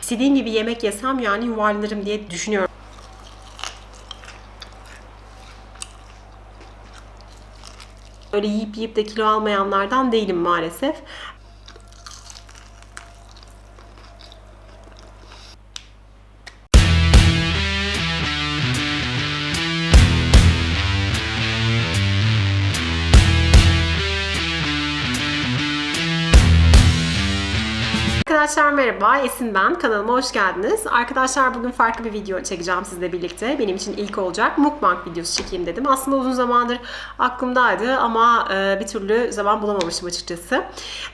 İstediğim gibi yemek yesem yani yuvarlanırım diye düşünüyorum. Öyle yiyip yiyip de kilo almayanlardan değilim maalesef. Arkadaşlar merhaba, Esin ben. Kanalıma hoş geldiniz. Arkadaşlar bugün farklı bir video çekeceğim sizle birlikte. Benim için ilk olacak. Mukbang videosu çekeyim dedim. Aslında uzun zamandır aklımdaydı ama e, bir türlü zaman bulamamıştım açıkçası.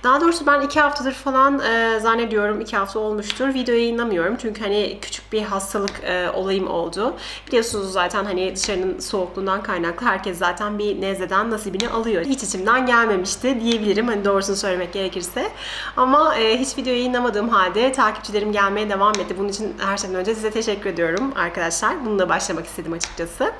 Daha doğrusu ben iki haftadır falan e, zannediyorum iki hafta olmuştur. Video yayınlamıyorum. Çünkü hani küçük bir hastalık e, olayım oldu. Biliyorsunuz zaten hani dışarının soğukluğundan kaynaklı herkes zaten bir nezleden nasibini alıyor. Hiç içimden gelmemişti diyebilirim. Hani doğrusunu söylemek gerekirse. Ama hiç video yayınlamadığım halde takipçilerim gelmeye devam etti. Bunun için her şeyden önce size teşekkür ediyorum arkadaşlar. Bununla başlamak istedim açıkçası.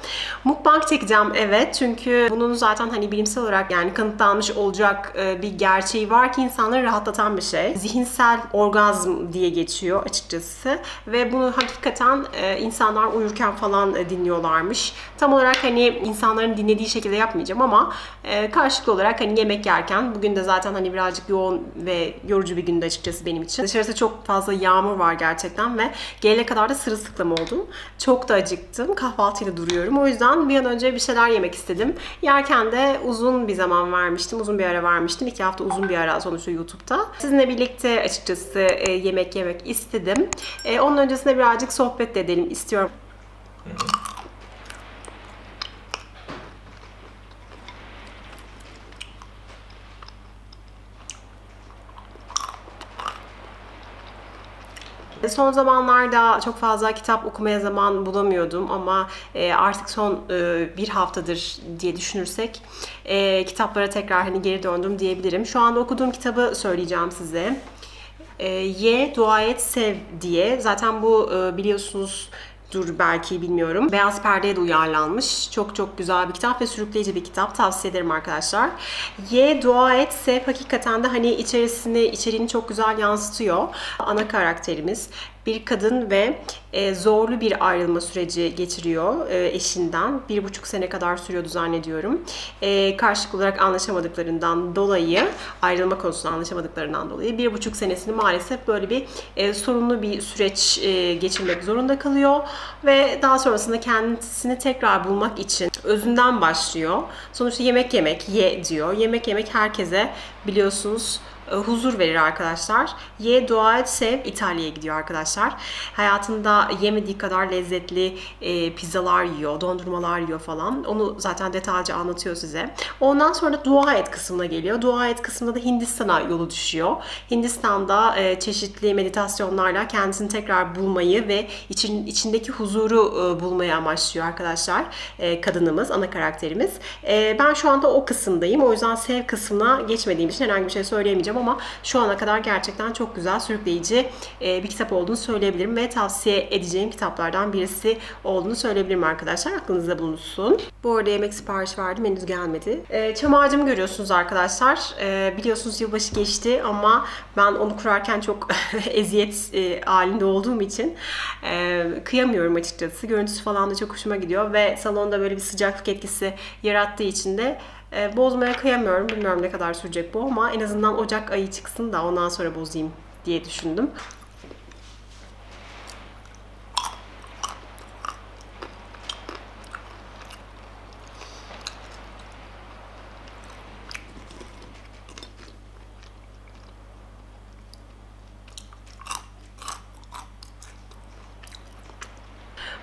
Mukbang çekeceğim evet. Çünkü bunun zaten hani bilimsel olarak yani kanıtlanmış olacak e, bir gerçeği var ki insanları rahatlatan bir şey. Zihinsel orgazm diye geçiyor açıkçası. Ve bunu hakikaten e, insanlar uyurken falan e, dinliyorlarmış. Tam olarak hani insanların dinlediği şekilde yapmayacağım ama karşılıklı olarak hani yemek yerken bugün de zaten hani birazcık yoğun ve yorucu bir gündü açıkçası benim için. Dışarıda çok fazla yağmur var gerçekten ve gelene kadar da sırılsıklam oldum. Çok da acıktım. Kahvaltıyla duruyorum. O yüzden bir an önce bir şeyler yemek istedim. Yerken de uzun bir zaman vermiştim. Uzun bir ara vermiştim. İki hafta uzun bir ara sonuçta YouTube'da. Sizinle birlikte açıkçası e, yemek yemek istedim. E, onun öncesinde birazcık sohbet de edelim istiyorum. Son zamanlarda çok fazla kitap okumaya zaman bulamıyordum ama e, artık son e, bir haftadır diye düşünürsek e, kitaplara tekrar hani geri döndüm diyebilirim. Şu anda okuduğum kitabı söyleyeceğim size. E, Ye, Dua Et, Sev diye. Zaten bu e, biliyorsunuz dur belki bilmiyorum. Beyaz Perde'ye de uyarlanmış. Çok çok güzel bir kitap ve sürükleyici bir kitap. Tavsiye ederim arkadaşlar. Ye, dua et, sev hakikaten de hani içerisini, içeriğini çok güzel yansıtıyor. Ana karakterimiz bir kadın ve e, zorlu bir ayrılma süreci geçiriyor e, eşinden. Bir buçuk sene kadar sürüyordu zannediyorum. E, karşılıklı olarak anlaşamadıklarından dolayı, ayrılma konusunda anlaşamadıklarından dolayı bir buçuk senesini maalesef böyle bir e, sorunlu bir süreç e, geçirmek zorunda kalıyor. Ve daha sonrasında kendisini tekrar bulmak için özünden başlıyor. Sonuçta yemek yemek, ye diyor. Yemek yemek herkese biliyorsunuz huzur verir arkadaşlar. Ye, dua et, sev. İtalya'ya gidiyor arkadaşlar. Hayatında yemediği kadar lezzetli e, pizzalar yiyor, dondurmalar yiyor falan. Onu zaten detaylıca anlatıyor size. Ondan sonra dua et kısmına geliyor. Dua et kısmında da Hindistan'a yolu düşüyor. Hindistan'da e, çeşitli meditasyonlarla kendisini tekrar bulmayı ve için, içindeki huzuru e, bulmayı amaçlıyor arkadaşlar. E, kadınımız, ana karakterimiz. E, ben şu anda o kısımdayım. O yüzden sev kısmına geçmediğim için herhangi bir şey söyleyemeyeceğim ama şu ana kadar gerçekten çok güzel, sürükleyici e, bir kitap olduğunu söyleyebilirim ve tavsiye edeceğim kitaplardan birisi olduğunu söyleyebilirim arkadaşlar. Aklınızda bulunsun. Bu arada yemek sipariş verdim. Henüz gelmedi. E, çam ağacımı görüyorsunuz arkadaşlar. E, biliyorsunuz yılbaşı geçti ama ben onu kurarken çok eziyet halinde olduğum için kıyamıyorum açıkçası. Görüntüsü falan da çok hoşuma gidiyor ve salonda böyle bir sıcaklık etkisi yarattığı için de e, bozmaya kıyamıyorum. Bilmiyorum ne kadar sürecek bu ama en azından Ocak ayı çıksın da ondan sonra bozayım diye düşündüm.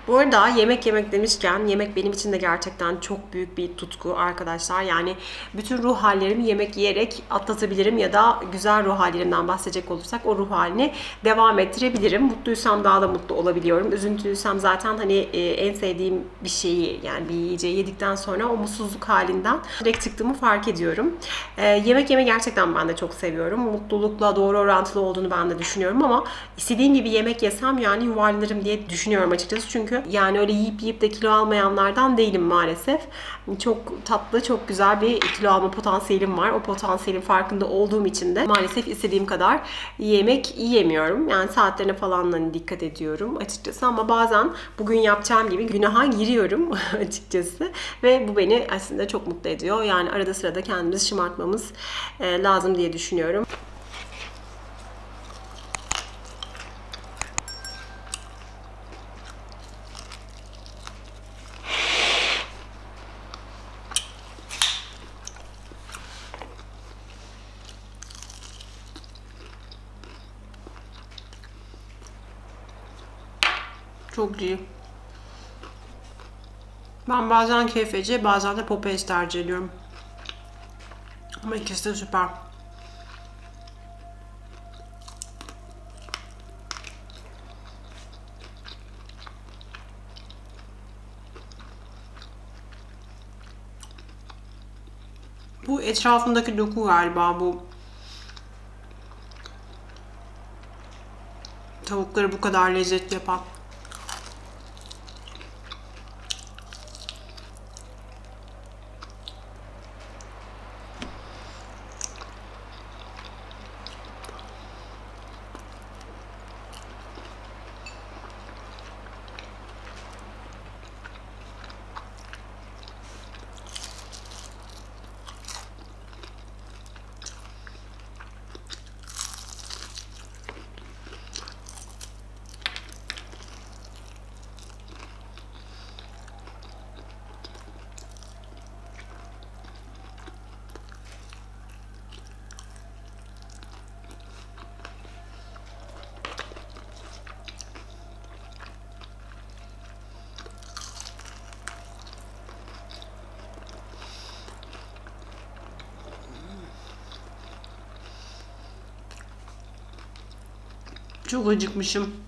Bu arada yemek yemek demişken yemek benim için de gerçekten çok büyük bir tutku arkadaşlar. Yani bütün ruh hallerimi yemek yiyerek atlatabilirim ya da güzel ruh hallerimden bahsedecek olursak o ruh halini devam ettirebilirim. Mutluysam daha da mutlu olabiliyorum. Üzüntülüysem zaten hani e, en sevdiğim bir şeyi yani bir yiyeceği yedikten sonra o mutsuzluk halinden direkt çıktığımı fark ediyorum. E, yemek yeme gerçekten ben de çok seviyorum. Mutlulukla doğru orantılı olduğunu ben de düşünüyorum ama istediğim gibi yemek yesem yani yuvarlanırım diye düşünüyorum açıkçası. Çünkü çünkü. Yani öyle yiyip yiyip de kilo almayanlardan değilim maalesef. Çok tatlı, çok güzel bir kilo alma potansiyelim var. O potansiyelin farkında olduğum için de maalesef istediğim kadar yemek yiyemiyorum. Yani saatlerine falan hani dikkat ediyorum açıkçası ama bazen bugün yapacağım gibi günaha giriyorum açıkçası. Ve bu beni aslında çok mutlu ediyor. Yani arada sırada kendimizi şımartmamız e, lazım diye düşünüyorum. Çok iyi. Ben bazen kefeci, bazen de Popeyes tercih ediyorum. Ama ikisi de süper. Bu etrafındaki doku galiba bu. Tavukları bu kadar lezzetli yapan. Çok acıkmışım.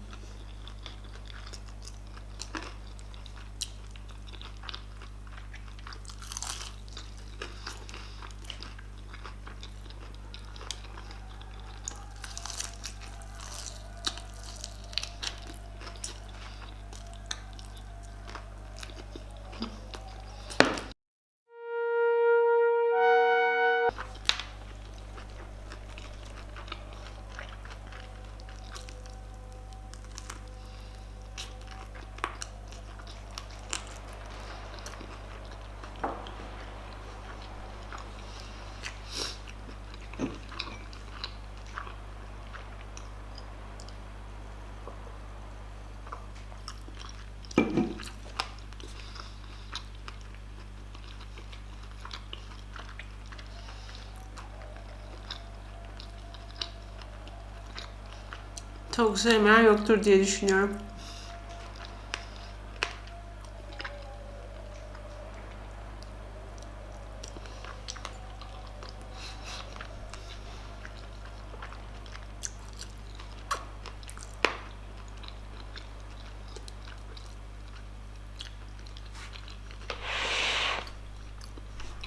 Tavuk sevmeyen yoktur diye düşünüyorum.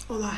Olay.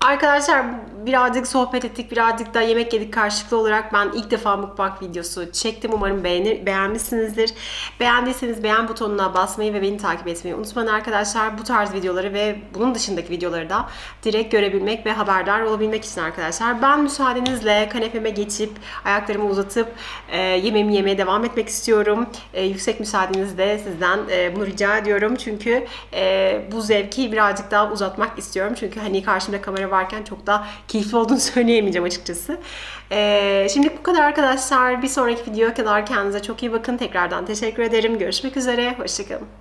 Arkadaşlar birazcık sohbet ettik, birazcık da yemek yedik karşılıklı olarak. Ben ilk defa mukbang videosu çektim. Umarım beğenir, beğenmişsinizdir. Beğendiyseniz beğen butonuna basmayı ve beni takip etmeyi unutmayın arkadaşlar. Bu tarz videoları ve bunun dışındaki videoları da direkt görebilmek ve haberdar olabilmek için arkadaşlar. Ben müsaadenizle kanepeme geçip ayaklarımı uzatıp e, yemeğimi yemeye devam etmek istiyorum. E, yüksek müsaadenizle sizden e, bunu rica ediyorum. Çünkü e, bu zevki birazcık daha uzatmak istiyorum. Çünkü hani karşımda kamera varken çok da keyifli olduğunu söyleyemeyeceğim açıkçası. Ee, şimdilik bu kadar arkadaşlar. Bir sonraki videoya kadar kendinize çok iyi bakın. Tekrardan teşekkür ederim. Görüşmek üzere. Hoşçakalın.